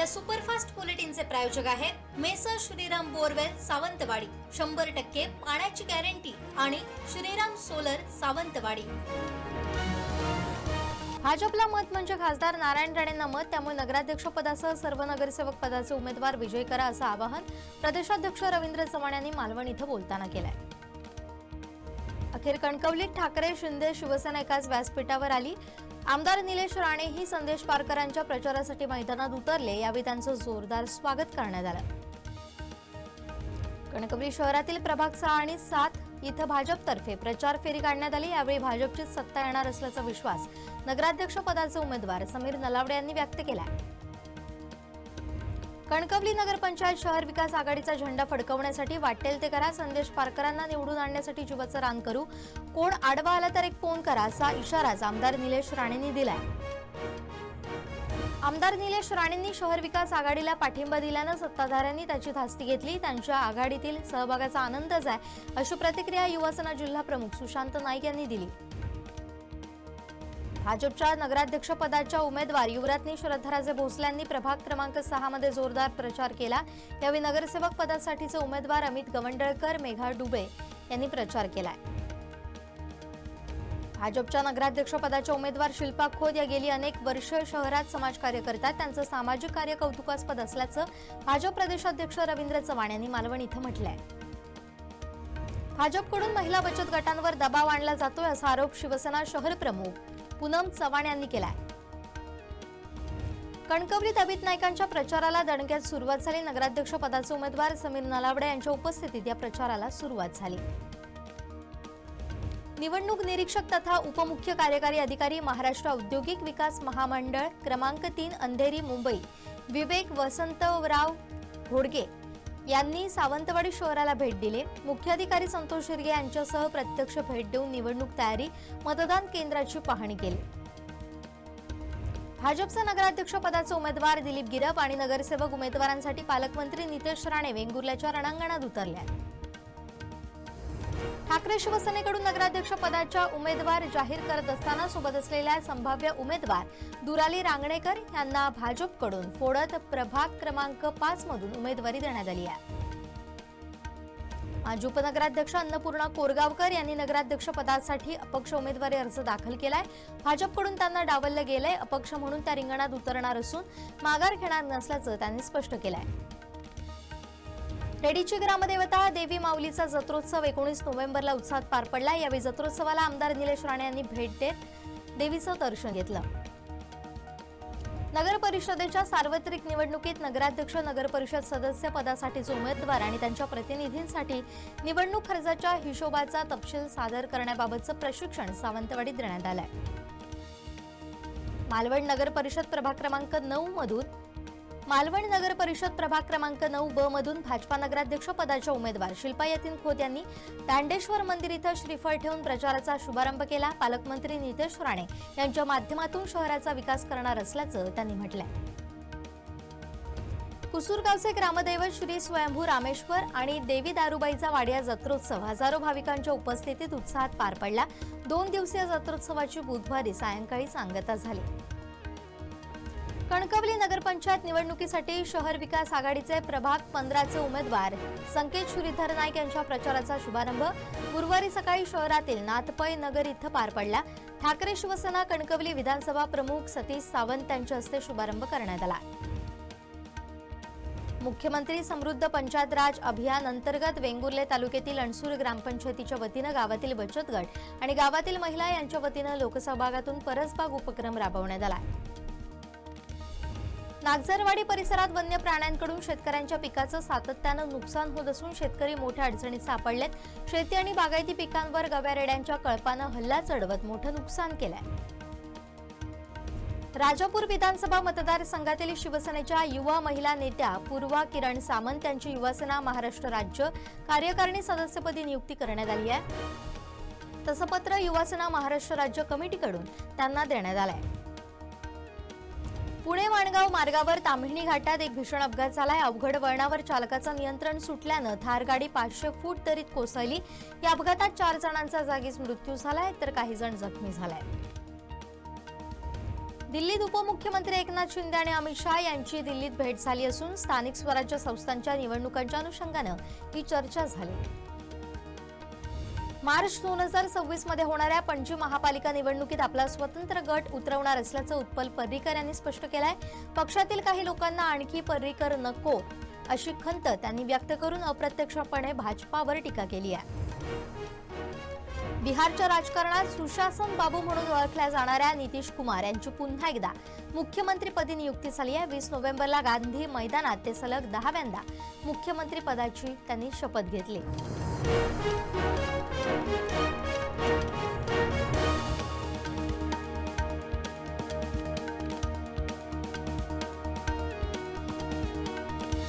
या सुपरफास्ट बुलेटिनचे प्रायोजक आहेत मेसर श्रीराम बोरवेल सावंतवाडी. शंभर टक्के पाण्याची गॅरंटी आणि श्रीराम सोलर सावंतवाडी. भाजपला मत म्हणजे खासदार नारायण राणेंना मत त्यामुळे नगराध्यक्ष पदासह सर्व नगरसेवक पदाचे उमेदवार विजयी करा असं आवाहन प्रदेशाध्यक्ष रवींद्र चव्हाण यांनी मालवण इथं बोलताना केलंय. अखेर कणकवलीत ठाकरे शिंदे शिवसेना एकाच व्यासपीठावर आली. आमदार निलेश राणेही संदेश पारकरांच्या प्रचारासाठी मैदानात उतरले यावेळी त्यांचं जोरदार स्वागत करण्यात आलं. कणकवली शहरातील प्रभाग सहा आणि सात इथं भाजपतर्फे प्रचार फेरी काढण्यात आली. यावेळी भाजपचीच सत्ता येणार असल्याचा विश्वास नगराध्यक्ष पदाचे उमेदवार समीर नलावडे यांनी व्यक्त केला कणकवली नगरपंचायत शहर विकास आघाडीचा झेंडा फडकवण्यासाठी वाटेल ते करा संदेश पारकरांना निवडून आणण्यासाठी जीवाचं रान करू. कोण आडवा आला तर एक फोन करा असा इशाराच आमदार निलेश राणेंनी दिलाय. आमदार निलेश राणेंनी शहर विकास आघाडीला पाठिंबा दिल्यानं सत्ताधाऱ्यांनी त्याची धास्ती घेतली त्यांच्या आघाडीतील सहभागाचा आनंदच आहे अशी प्रतिक्रिया युवासेना जिल्हा प्रमुख सुशांत नाईक यांनी दिली. भाजपच्या नगराध्यक्ष पदाच्या उमेदवार युवराज्ञी श्रद्धाराजे भोसले यांनी प्रभाग क्रमांक सहामध्ये जोरदार प्रचार केला. यावेळी नगरसेवक पदासाठीचे उमेदवार अमित गवंडळकर मेघा डुबे यांनी प्रचार केलाय. भाजपच्या नगराध्यक्ष पदाच्या उमेदवार शिल्पा खोत या गेली अनेक वर्ष शहरात समाजकार्य करतात त्यांचं सामाजिक कार्य कौतुकास्पद असल्याचं भाजप प्रदेशाध्यक्ष रवींद्र चव्हाण यांनी मालवण इथं म्हटलंय. भाजपकडून महिला बचत गटांवर दबाव आणला जातोय असा आरोप शिवसेना शहर प्रमुख पूनम चव्हाण यांनी केलाय. कणकवलीत अभित नाईकांच्या प्रचाराला दणक्यात सुरुवात झाली. नगराध्यक्ष पदाचे उमेदवार समीर नलावडे यांच्या उपस्थितीत या प्रचाराला सुरुवात झाली. निवडणूक निरीक्षक तथा उपमुख्य कार्यकारी अधिकारी महाराष्ट्र औद्योगिक विकास महामंडळ क्रमांक तीन अंधेरी मुंबई विवेक वसंतराव घोडगे यांनी सावंतवाडी शहराला भेट दिली. मुख्याधिकारी संतोष शिर्गे यांच्यासह प्रत्यक्ष भेट देऊन निवडणूक तयारी मतदान केंद्राची पाहणी केली. भाजपचे नगराध्यक्ष पदाचे उमेदवार दिलीप गिरप आणि नगरसेवक उमेदवारांसाठी पालकमंत्री नितेश राणे वेंगुर्ल्याच्या रणांगणात उतरले आहेत. ठाकरे शिवसेनेकडून नगराध्यक्ष पदाच्या उमेदवार जाहीर करत असताना सोबत असलेल्या संभाव्य उमेदवार दुराली रांगणेकर यांना भाजपकडून फोडत प्रभाग क्रमांक पाच मधून उमेदवारी देण्यात आली आहे. माजी उपनगराध्यक्ष अन्नपूर्णा कोरगावकर यांनी नगराध्यक्ष पदासाठी अपक्ष उमेदवारी अर्ज दाखल केलाय. भाजपकडून त्यांना डावललं गेलंय. अपक्ष म्हणून त्या रिंगणात उतरणार असून माघार घेणार नसल्याचं त्यांनी स्पष्ट केलंय. रेडीची ग्रामदेवता देवी माऊलीचा जत्रोत्सव एकोणीस नोव्हेंबरला उत्साहात पार पडला. यावेळी जत्रोत्सवाला आमदार निलेश राणे यांनी भेट देत देवीचं दर्शन घेतलं. नगर परिषदेच्या सार्वत्रिक निवडणुकीत नगराध्यक्ष नगर परिषद सदस्य पदासाठीचे उमेदवार आणि त्यांच्या प्रतिनिधींसाठी निवडणूक खर्चाच्या हिशोबाचा तपशील सादर करण्याबाबतचं प्रशिक्षण सावंतवाडीत देण्यात आलंय. मालवण नगर परिषद प्रभाग क्रमांक नऊ मधून मालवण नगर परिषद प्रभाग क्रमांक नऊ ब मधून भाजपा नगराध्यक्ष पदाच्या उमेदवार शिल्पा यतीन खोत यांनी दांडेश्वर मंदिर इथं श्रीफळ ठेवून प्रचाराचा शुभारंभ केला. पालकमंत्री नितेश राणे यांच्या माध्यमातून शहराचा विकास करणार असल्याचं त्यांनी म्हटलंय. कुसूरगावचे ग्रामदैवत श्री स्वयंभू रामेश्वर आणि देवी दारुबाईचा वाडिया जत्रोत्सव हजारो भाविकांच्या उपस्थितीत उत्साहात पार पडला. दोन दिवसीय जत्रोत्सवाची बुधवारी सायंकाळी सांगता झाली. कणकवली नगरपंचायत निवडणुकीसाठी शहर विकास आघाडीचे प्रभाग पंधराचे उमेदवार. संकेत श्रीधर नाईक यांच्या प्रचाराचा शुभारंभ. गुरुवारी सकाळी शहरातील नाथपै नगर इथं पार पडला. ठाकरे शिवसेना कणकवली विधानसभा प्रमुख सतीश सावंत यांच्या हस्ते शुभारंभ करण्यात आला. मुख्यमंत्री समृद्ध पंचायत राज अभियान अंतर्गत वेंगुर्ले तालुक्यातील अणसूर ग्रामपंचायतीच्या वतीनं गावातील बचत गट आणि गावातील महिला यांच्या वतीनं लोकसहभागातून परसबाग उपक्रम राबवण्यात आला. नागझरवाडी परिसरात वन्य प्राण्यांकडून शेतकऱ्यांच्या पिकाचं सातत्यानं नुकसान होत असून शेतकरी मोठ्या अडचणीत सापडलेत. शेती आणि बागायती पिकांवर गव्या रेड्यांच्या कळपानं हल्ला चढवत मोठं नुकसान केलंय. राजापूर विधानसभा मतदारसंघातील शिवसेनेच्या युवा महिला नेत्या पूर्वा किरण सामंत यांची युवासेना महाराष्ट्र राज्य कार्यकारिणी सदस्यपदी नियुक्ती करण्यात आली आहे. तसं पत्र युवासेना महाराष्ट्र राज्य कमिटीकडून त्यांना देण्यात आलं आहे पुणे वाणगाव मार्गावर ताम्हिणी घाटात एक भीषण अपघात झालाय. अवघड वळणावर चालकाचं नियंत्रण सुटल्यानं थार गाडी पाचशे फूट तरीत कोसळली. या अपघातात चार जणांचा जागीच मृत्यू झालाय तर काही जण जखमी झालाय. दिल्लीत उपमुख्यमंत्री एकनाथ शिंदे आणि अमित शहा यांची दिल्लीत भेट झाली असून स्थानिक स्वराज्य संस्थांच्या निवडणुकांच्या अनुषंगानं ही चर्चा झाली. मार्च दोन हजार सव्वीसमध्ये होणाऱ्या पणजी महापालिका निवडणुकीत आपला स्वतंत्र गट उतरवणार असल्याचं उत्पल पर्रीकर यांनी स्पष्ट केलंय. पक्षातील काही लोकांना आणखी पर्रीकर नको अशी खंत त्यांनी व्यक्त करून अप्रत्यक्षपणे भाजपावर टीका केली आहे. बिहारच्या राजकारणात सुशासन बाबू म्हणून ओळखल्या जाणाऱ्या नितीश कुमार यांची पुन्हा एकदा मुख्यमंत्रीपदी नियुक्ती झाली आहे. वीस नोव्हेंबरला गांधी मैदानात ते सलग दहाव्यांदा मुख्यमंत्रीपदाची त्यांनी शपथ घेतली.